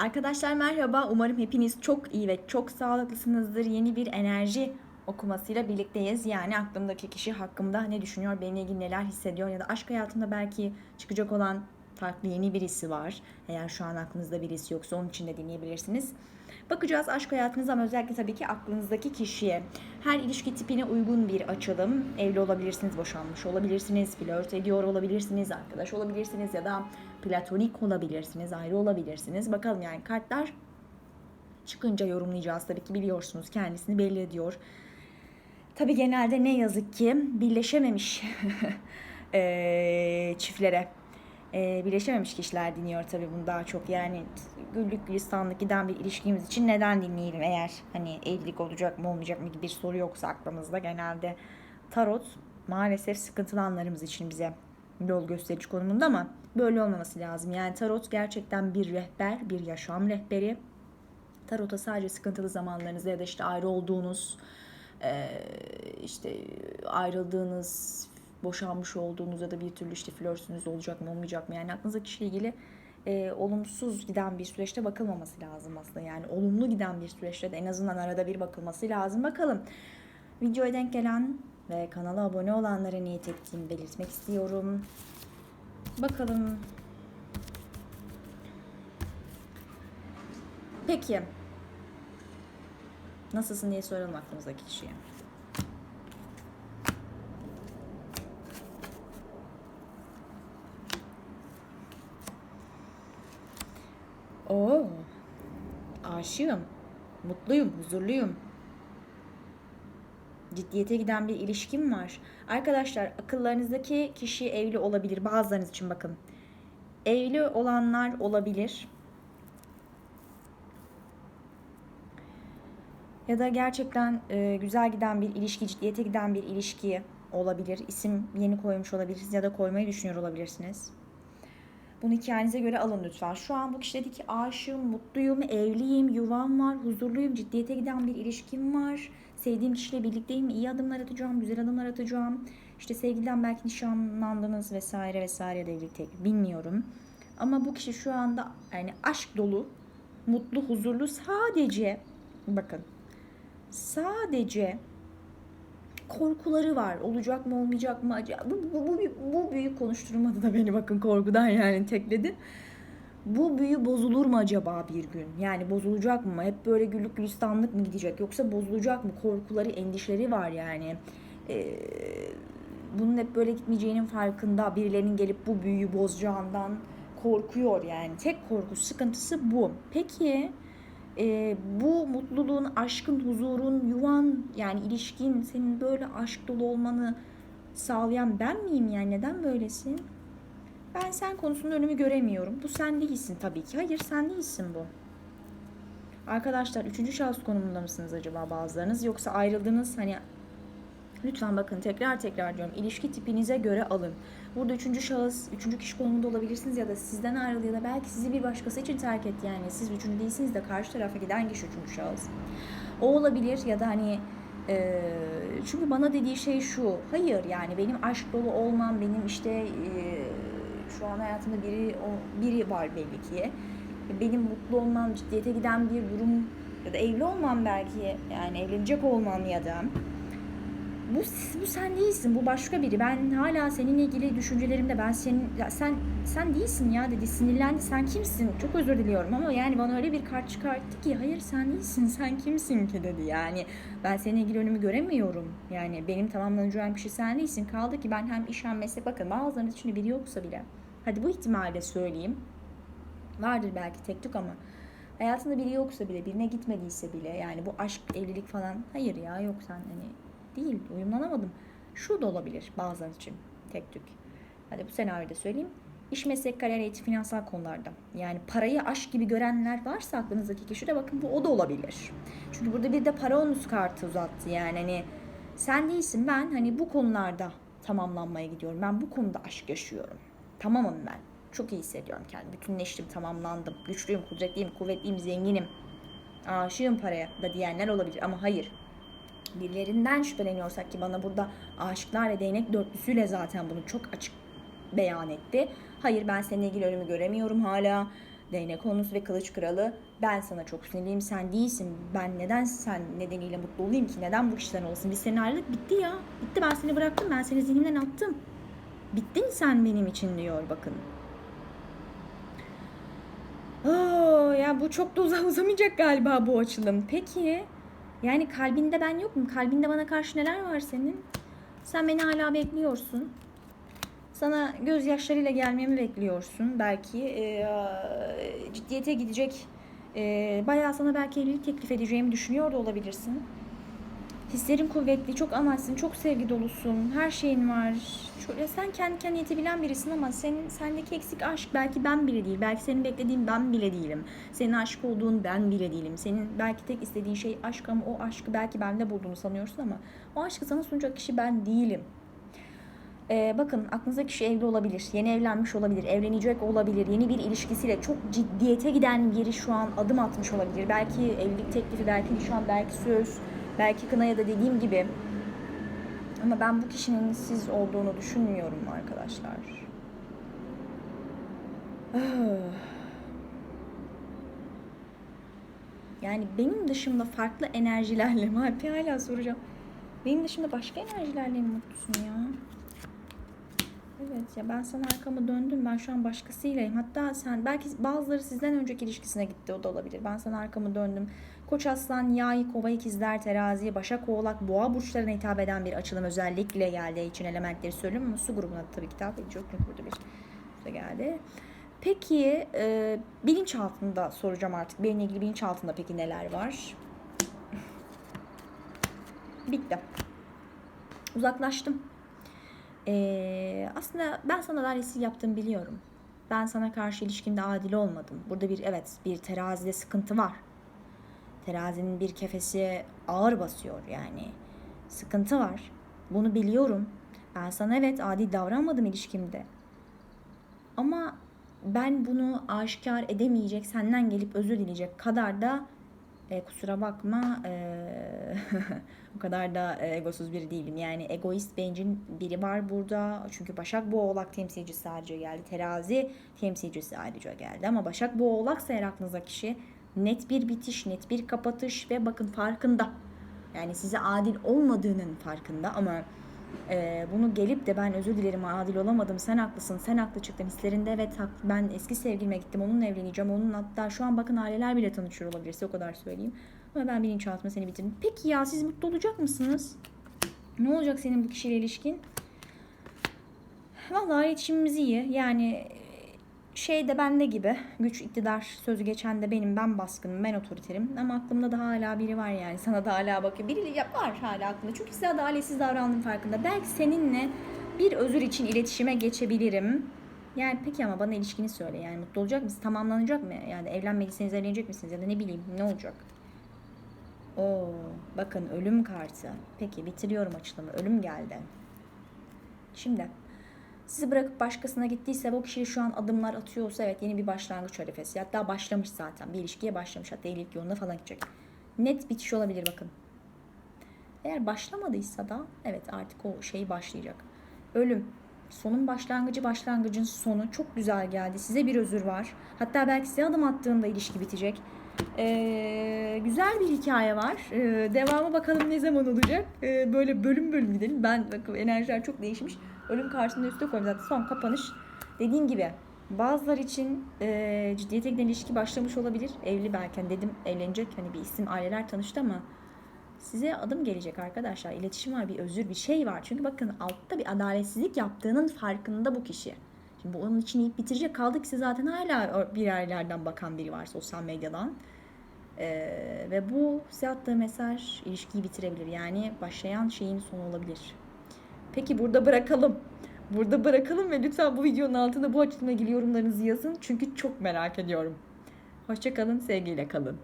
Arkadaşlar merhaba. Umarım hepiniz çok iyi ve çok sağlıklısınızdır. Yeni bir enerji okumasıyla birlikteyiz. Yani aklımdaki kişi hakkımda ne düşünüyor, benimle ilgili neler hissediyor ya da aşk hayatında belki çıkacak olan farklı yeni birisi var. Eğer şu an aklınızda birisi yoksa onun için de dinleyebilirsiniz. Bakacağız aşk hayatınıza ama özellikle tabii ki aklınızdaki kişiye. Her ilişki tipine uygun bir açılım. Evli olabilirsiniz, boşanmış olabilirsiniz, flört ediyor olabilirsiniz, arkadaş olabilirsiniz ya da platonik olabilirsiniz, ayrı olabilirsiniz. Bakalım yani kartlar çıkınca yorumlayacağız tabii ki biliyorsunuz kendisini belli ediyor. Tabii genelde ne yazık ki birleşememiş eee, çiftlere eee, birleşememiş kişiler dinliyor tabii bunu daha çok. Yani güllük gülistanlık giden bir ilişkimiz için neden dinleyelim eğer hani evlilik olacak mı olmayacak mı gibi bir soru yoksa aklımızda genelde tarot maalesef sıkıntılı anlarımız için bize yol gösterici konumunda ama böyle olmaması lazım. Yani tarot gerçekten bir rehber, bir yaşam rehberi. Tarota sadece sıkıntılı zamanlarınızda ya da işte ayrı olduğunuz, eee, işte ayrıldığınız, boşanmış olduğunuz ya da bir türlü işte flörtünüz olacak mı olmayacak mı? Yani aklınızdaki kişiyle ilgili eee, olumsuz giden bir süreçte bakılmaması lazım aslında. Yani olumlu giden bir süreçte de en azından arada bir bakılması lazım. Bakalım videoya denk gelen ve kanala abone olanlara niyet ettiğimi belirtmek istiyorum. Bakalım. Peki. Nasılsın diye soralım aklımızdaki kişiye. Oo. Aşığım. Mutluyum, huzurluyum. Ciddiyete giden bir ilişkim var. Arkadaşlar akıllarınızdaki kişi evli olabilir. Bazılarınız için bakın. Evli olanlar olabilir. Ya da gerçekten e, güzel giden bir ilişki, ciddiyete giden bir ilişki olabilir. İsim yeni koymuş olabilirsiniz ya da koymayı düşünüyor olabilirsiniz. Bunu hikayenize göre alın lütfen. Şu an bu kişi dedi ki aşığım, mutluyum, evliyim, yuvam var, huzurluyum, ciddiyete giden bir ilişkim var. Sevdiğim kişiyle birlikteyim, iyi adımlar atacağım, güzel adımlar atacağım. İşte sevgiliden belki nişanlandınız vesaire vesaire de birlikte bilmiyorum. Ama bu kişi şu anda yani aşk dolu, mutlu, huzurlu sadece bakın sadece korkuları var. Olacak mı olmayacak mı acaba? Bu, bu, bu, bu büyü konuşturmadı da beni bakın korkudan yani tekledi. Bu büyü bozulur mu acaba bir gün? Yani bozulacak mı? Hep böyle güllük gülistanlık mı gidecek? Yoksa bozulacak mı? Korkuları, endişeleri var yani. Ee, bunun hep böyle gitmeyeceğinin farkında. Birilerinin gelip bu büyüyü bozacağından korkuyor yani. Tek korkusu, sıkıntısı bu. Peki e, bu mutluluğun, aşkın, huzurun, yuvan yani ilişkin senin böyle aşk dolu olmanı sağlayan ben miyim yani neden böylesin? Ben sen konusunda önümü göremiyorum. Bu sen değilsin tabii ki. Hayır sen değilsin bu. Arkadaşlar üçüncü şahıs konumunda mısınız acaba bazılarınız yoksa ayrıldınız hani Lütfen bakın tekrar tekrar diyorum ilişki tipinize göre alın. Burada üçüncü şahıs, üçüncü kişi konumunda olabilirsiniz ya da sizden ayrıldı ya da belki sizi bir başkası için terk etti yani. Siz üçüncü değilsiniz de karşı tarafa giden kişi üçüncü şahıs. O olabilir ya da hani e, çünkü bana dediği şey şu. Hayır yani benim aşk dolu olmam, benim işte e, şu an hayatımda biri o, biri var belli ki. Benim mutlu olmam, ciddiyete giden bir durum ya da evli olmam belki yani evlenecek olmam ya da bu bu sen değilsin. Bu başka biri. Ben hala seninle ilgili düşüncelerimde ben senin ya sen sen değilsin ya dedi. Sinirlendi. Sen kimsin? Çok özür diliyorum ama yani bana öyle bir kart çıkarttı ki hayır sen değilsin. Sen kimsin ki dedi. Yani ben seninle ilgili önümü göremiyorum. Yani benim tamamlanacağım kişi sen değilsin. Kaldı ki ben hem iş hem meslek bakın bazılarınız içinde biri yoksa bile. Hadi bu ihtimalle söyleyeyim. Vardır belki tek tük ama hayatında biri yoksa bile birine gitmediyse bile yani bu aşk evlilik falan hayır ya yok sen hani değil uyumlanamadım. Şu da olabilir bazıları için tek tük. Hadi bu senaryoda söyleyeyim. İş, meslek, kariyer, eğitim, finansal konularda. Yani parayı aşk gibi görenler varsa aklınızdaki kişi de bakın bu o da olabilir. Çünkü burada bir de para onus kartı uzattı yani hani sen değilsin ben hani bu konularda tamamlanmaya gidiyorum. Ben bu konuda aşk yaşıyorum. Tamamım ben. Çok iyi hissediyorum kendimi. Bütünleştim, tamamlandım. Güçlüyüm, kudretliyim, kuvvetliyim, zenginim. Aşığım paraya da diyenler olabilir ama hayır birilerinden şüpheleniyorsak ki bana burada aşıklar ve değnek dörtlüsüyle zaten bunu çok açık beyan etti. Hayır ben seninle ilgili önümü göremiyorum hala. Değnek konusu ve kılıç kralı ben sana çok sinirliyim sen değilsin. Ben neden sen nedeniyle mutlu olayım ki? Neden bu kişiden olsun? Biz senin ayrılık bitti ya. Bitti ben seni bıraktım ben seni zihnimden attım. Bittin sen benim için diyor bakın. Oo, ya bu çok da uza- uzamayacak galiba bu açılım. Peki yani kalbinde ben yok mu? Kalbinde bana karşı neler var senin? Sen beni hala bekliyorsun. Sana gözyaşlarıyla gelmemi bekliyorsun. Belki e, ciddiyete gidecek. E, bayağı sana belki evlilik teklif edeceğimi düşünüyor da olabilirsin. Hislerin kuvvetli, çok amaçsın, çok sevgi dolusun, her şeyin var. Ya sen kendi kendine yetebilen birisin ama senin sendeki eksik aşk belki ben bile değil. Belki senin beklediğin ben bile değilim. Senin aşık olduğun ben bile değilim. Senin belki tek istediğin şey aşk ama o aşkı belki bende bulduğunu sanıyorsun ama o aşkı sana sunacak kişi ben değilim. Ee, bakın aklınızdaki kişi evli olabilir, yeni evlenmiş olabilir, evlenecek olabilir, yeni bir ilişkisiyle çok ciddiyete giden biri şu an adım atmış olabilir. Belki evlilik teklifi, belki nişan, belki söz, belki kına ya da dediğim gibi. Ama ben bu kişinin siz olduğunu düşünmüyorum arkadaşlar. Yani benim dışımda farklı enerjilerle mi? Alp'i hala soracağım. Benim dışımda başka enerjilerle mi mutlusun ya? Evet ya ben sana arkamı döndüm. Ben şu an başkasıylayım. Hatta sen belki bazıları sizden önceki ilişkisine gitti. O da olabilir. Ben sana arkamı döndüm. Koç aslan, yay, kova ikizler, terazi, başak oğlak, boğa burçlarına hitap eden bir açılım özellikle geldiği için elementleri söylüyorum ama su grubuna tabii ki hitap edecek. Çünkü burada bir şey geldi. Peki e, bilinçaltında soracağım artık. Benimle ilgili bilinçaltında peki neler var? Bitti. Uzaklaştım. Ee, aslında ben sana adaletsiz yaptığımı biliyorum. Ben sana karşı ilişkimde adil olmadım. Burada bir evet bir terazide sıkıntı var. Terazinin bir kefesi ağır basıyor yani. Sıkıntı var. Bunu biliyorum. Ben sana evet adil davranmadım ilişkimde. Ama ben bunu aşikar edemeyecek, senden gelip özür dileyecek kadar da e, kusura bakma e, o kadar da e, egosuz biri değilim. Yani egoist bencil biri var burada. Çünkü Başak bu oğlak temsilcisi ayrıca geldi. Terazi temsilcisi ayrıca geldi. Ama Başak bu oğlaksa eğer aklınızda kişi net bir bitiş, net bir kapatış ve bakın farkında. Yani size adil olmadığının farkında ama e, bunu gelip de ben özür dilerim adil olamadım sen haklısın sen haklı çıktın hislerinde evet ben eski sevgilime gittim onunla evleneceğim onun hatta şu an bakın aileler bile tanışıyor olabilir size o kadar söyleyeyim. Ama ben bilinçaltıma seni bitirdim. Peki ya siz mutlu olacak mısınız? Ne olacak senin bu kişiyle ilişkin? Vallahi iletişimimiz iyi. Yani şey de bende gibi. Güç iktidar sözü geçen de benim. Ben baskınım ben otoriterim. Ama aklımda da hala biri var yani. Sana da hala bakıyor. Biri var hala aklımda. Çünkü size adaletsiz davrandım farkında. Belki seninle bir özür için iletişime geçebilirim. Yani peki ama bana ilişkini söyle yani. Mutlu olacak mısın? Tamamlanacak mı? Yani evlenmediyseniz evlenecek misiniz? Ya da ne bileyim ne olacak? Oo, bakın ölüm kartı. Peki bitiriyorum açılımı. Ölüm geldi. Şimdi sizi bırakıp başkasına gittiyse bu kişi şu an adımlar atıyorsa evet yeni bir başlangıç arifesi. Hatta başlamış zaten. Bir ilişkiye başlamış. Hatta evlilik yoluna falan gidecek. Net bitiş olabilir bakın. Eğer başlamadıysa da evet artık o şey başlayacak. Ölüm. Sonun başlangıcı başlangıcın sonu çok güzel geldi. Size bir özür var. Hatta belki size adım attığında ilişki bitecek. Ee, güzel bir hikaye var. Ee, devamı bakalım ne zaman olacak. Ee, böyle bölüm bölüm gidelim. Ben bakın enerjiler çok değişmiş. Ölüm karşısında üstte koyayım zaten son kapanış. Dediğim gibi bazılar için e, ciddiyete giden ilişki başlamış olabilir. Evli belki dedim evlenecek hani bir isim aileler tanıştı ama size adım gelecek arkadaşlar. İletişim var, bir özür, bir şey var. Çünkü bakın altta bir adaletsizlik yaptığının farkında bu kişi. Şimdi bu onun için yiyip bitirecek kaldı ki size zaten hala bir yerlerden bakan biri var sosyal medyadan. Ee, ve bu size attığı mesaj ilişkiyi bitirebilir. Yani başlayan şeyin sonu olabilir. Peki burada bırakalım. Burada bırakalım ve lütfen bu videonun altında bu açılımla ilgili yorumlarınızı yazın. Çünkü çok merak ediyorum. Hoşçakalın, sevgiyle kalın.